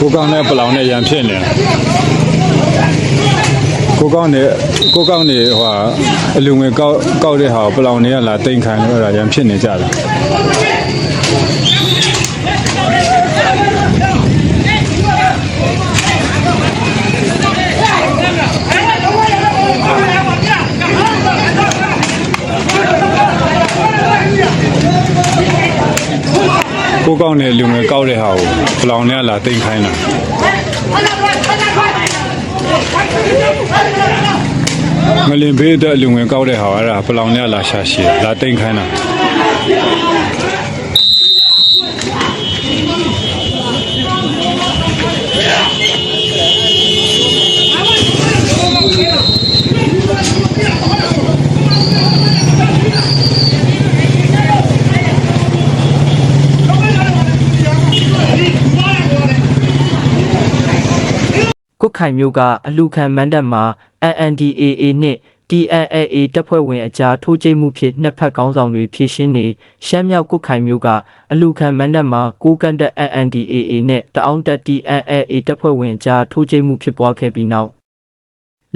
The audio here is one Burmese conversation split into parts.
ကိုကောင်းနဲ့ပလောင်နဲ့ရန်ဖြစ်နေတယ် ကိုကောင်းနဲ့ကိုကောင်းနေဟိုဟာအလူငွေကောက်ကောက်တဲ့ဟာကိုပလောင်တွေကလာတိန်ခံလို့အဲ့ဒါရန်ဖြစ်နေကြတယ်ကိုကောင်းတဲ့လူငယ်ကောက်တဲ့ဟာကိုပလောင်နဲ့လာတိန်ခိုင်းတာ မလင်ဘေးအတွက်လူငယ်ကောက်တဲ့ဟာအဲ့ဒါပလောင်နဲ့လာရှာရှည်လာတိန်ခိုင်းတာ ကုတ်ခိုင်မျိုးကအလူခံမန်းတပ်မှာ NNDAA နှင့် TNLA တပ်ဖွဲ့ဝင်အကြားထိုးကျိတ်မှုဖြင့်နှစ်ဖက်ကောင်းဆောင်တွေဖြည့်ရှင်းနေရှမ်းမြောက်ကုတ်ခိုင်မျိုးကအလူခံမန်းတပ်မှာကိုးကန်တပ် NNDAA နဲ့တအောင်းတပ် TNLA တပ်ဖွဲ့ဝင်အကြားထိုးကျိတ်မှုဖြစ်ပွားခဲ့ပြီးနောက်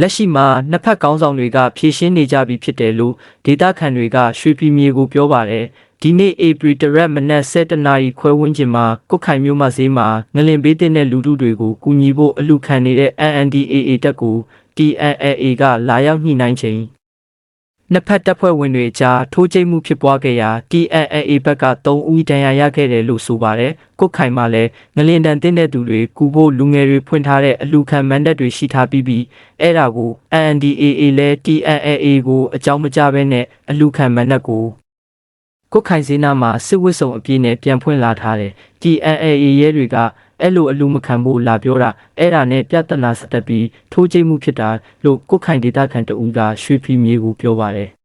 လက်ရှိမှာနှစ်ဖက်ကောင်းဆောင်တွေကဖြည့်ရှင်းနေကြပြီဖြစ်တယ်လို့ဒေတာခန်တွေကရွှေပြည်မြေကိုပြောပါတယ်ဒီနေ့ဧပြီတရက်မနက်7:00နာရီခွဲဝန်းကျင်မှာကုတ်ခိုင်မြို့မှာဈေးမှာငလင်ပေးတဲ့လူထုတွေကိုကူညီဖို့အလူခံနေတဲ့ NNDAA တပ်ကို TNLA ကလာရောက်ညှိနှိုင်းချိန် နှစ်ဖက်တပ်ဖွဲ့ဝင်တွေကြားထိုးကျိတ်မှုဖြစ်ပွားခဲ့ရာ TNLA ဘက်က3ဦးဒဏ်ရာရခဲ့တယ်လို့ဆိုပါတယ်။ကုတ်ခိုင်မှာလည်းငလင်တန်တင်းတဲ့သူတွေကူဖို့လူငယ်တွေဖွင့်ထားတဲ့အလူခံမန်ဒတ်တွေရှိထားပြီးပြီးအဲ့ဒါကို NDAA လဲ TNLA ကိုအကြောင်းမကြဘဲနဲ့အလူခံမန်ဒတ်ကိုကုတ်ခိုင်စင်းနာမှာစစ်ဝစ်စုံအပြည့်နဲ့ပြန်ဖွင့်လာထားတယ်။ TNLA ရဲတွေက အဲ့လိုအလူမခံဖို့လာပြောတာအဲ့ဒါနဲ့ပြဿနာစတက်ပြီးထိုးကျိတ်မှုဖြစ်တာလို့ကုတ်ခိုင်ဒေတာခန်တူကရွှေဖီမြေကိုပြောပါတယ်